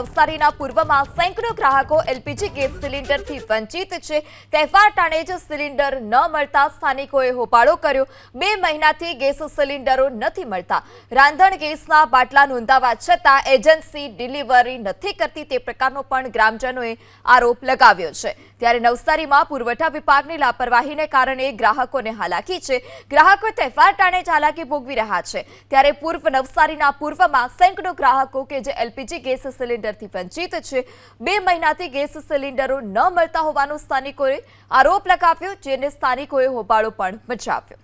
નવસારીના પૂર્વમાં સેંકડો ગ્રાહકો એલપીજી ગેસ સિલિન્ડરથી વંચિત છે. તહેવાર ટાણે જ સિલિન્ડર ન મળતા સ્થાનિકોએ હોબાળો કર્યો. બે મહિનાથી ગેસ સિલિન્ડરો નથી મળતા. રાંધણ ગેસના બાટલા નોંધાવા છતાં એજન્સી ડિલિવરી નથી કરતી તે પ્રકારનો પણ ગ્રામજનોએ આરોપ લગાવ્યો છે. ત્યારે નવસારીમાં પુરવઠા વિભાગની લાપરવાહીને કારણે ગ્રાહકોને હાલાકી છે. ગ્રાહકો તહેવાર ટાણે જ હાલાકી ભોગવી રહ્યા છે. ત્યારે પૂર્વ નવસારીના પૂર્વમાં સેંકડો ગ્રાહકો કે જે એલપીજી ગેસ સિલિન્ડરથી વંચિત છે. બે મહિનાથી ગેસ સિલિન્ડરો ન મળતા હોવાનો સ્થાનિકોએ આરોપ લગાવ્યો જેને સ્થાનિકોએ હોબાળો પણ મચાવ્યો.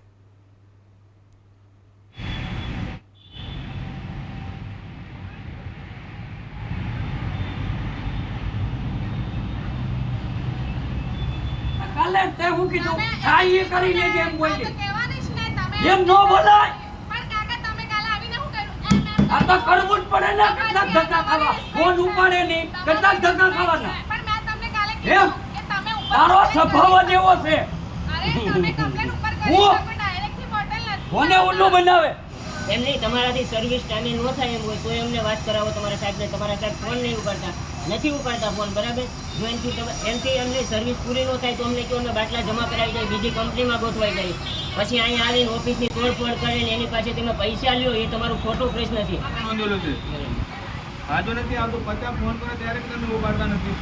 કાલે તે હું કીધું આ એ કરી લેજે એમ બોલી. એમ નો બોલાય પણ કાકા તમે કાલે આવીને શું કર્યું? એમ, એમ, આ તો કરવું જ પડે ને કેટલા ધક્કા ખાવા. ફોન ઉપાડે નહીં કેટલા ધક્કા ખાવાના. પણ મેં તમને કાલે એમ? તારો સ્વભાવ જ એવો છે. હું? કોને ઉલ્લુ બનાવે. એમ નહીં તમારાથી સર્વિસ ટાઈમે ન થાય એમ હોય તો એમને વાત કરાવો તમારા સાહેબને તમારા સાહેબ ફોન નહીં ઉપાડતા. નથી ઉપાડતા ફોન બરાબર? જો એમથી તમે એનથી એમની સર્વિસ પૂરી ન થાય તો અમને કહો બાટલા જમા કરાવી જાય બીજી કંપનીમાં ગોઠવાઈ જાય પછી અહીંયા આવીને ઓફિસની તોડફોડ કરીને એની પાસે તમે પૈસા લ્યો એ તમારો ખોટો પ્રશ્ન છે. નોંધેલો છે વાંધો નથી આવતો પચાસ ફોન કરે ત્યારે તમે ઉપાડતા નથી.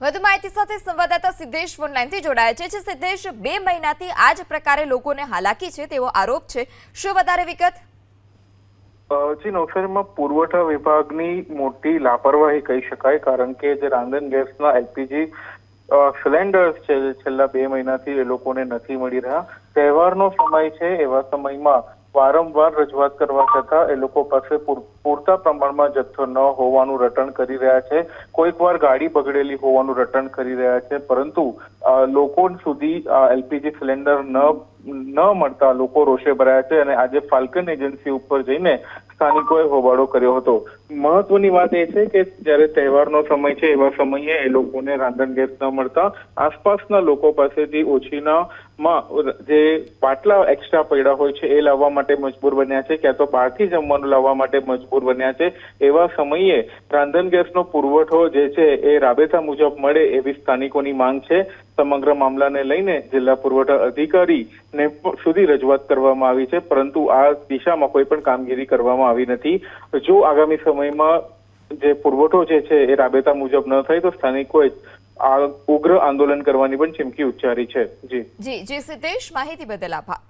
વધુ માહિતી સાથે સંવાદદાતા સિદ્ધેશ ફોનલાઈનથી જોડાયા છે. જે સિદ્ધેશ બે મહિનાથી આ જ પ્રકારે લોકોને હાલાકી છે તેવો આરોપ છે. શું વધારે વિગત? જી નવસારીમાં પુરવઠા વિભાગની મોટી લાપરવાહી કહી શકાય કારણ કે જે રાંધણ ગેસના એલપીજી સિલિન્ડર્સ છે, છેલ્લા બે મહિનાથી એ લોકોને નથી મળી રહ્યા. તહેવારનો સમય છે, એવા સમયમાં વારંવાર રજૂઆત કરવા છતાં એ લોકો પાસે પૂર- પૂરતા પ્રમાણમાં જથ્થો ન હોવાનું રટણ કરી રહ્યા છે. કોઈક વાર ગાડી બગડેલી હોવાનું રટણ કરી રહ્યા છે, પરંતુ લોકો સુધી એલપીજી સિલિન્ડર ન ન મળતા લોકો રોષે ભરાયા છે અને આજે ફાલ્કન એજન્સી ઉપર જઈને સ્થાનિકોએ હોબાળો કર્યો હતો. મહત્વની વાત એ છે કે જ્યારે તહેવારનો સમય છે, એવા સમયે એ લોકોને રાંધણ ગેસ ન મળતા. આસપાસના લોકો પાસેથી ઓછીના માં જે પાટલા એક્સ્ટ્રા પડ્યા હોય છે, એ લાવવા માટે મજબૂર બન્યા છે. ક્યાં તો બહારથી જમવાનું લાવવા માટે મજબૂર બન્યા છે. એવા સમયે રાંધણ ગેસનો પુરવઠો જે છે, એ રાબેતા મુજબ મળે એવી સ્થાનિકોની માંગ છે. સમગ્ર મામલાને લઈને જિલ્લા પુરવઠા અધિકારી ને સુધી રજૂઆત કરવામાં આવી છે, પરંતુ આ દિશામાં કોઈ પણ કામગીરી કરવામાં આવી નથી. જો આગામી સમયમાં જે પુરવઠો જે છે એ રાબેતા મુજબ ન થાય, તો સ્થાનિકોએ આ ઉગ્ર આંદોલન કરવાની પણ ચીમકી ઉચ્ચારી છે. જી. જી જી, સિદ્ધેશ, માહિતી બદલ આભાર.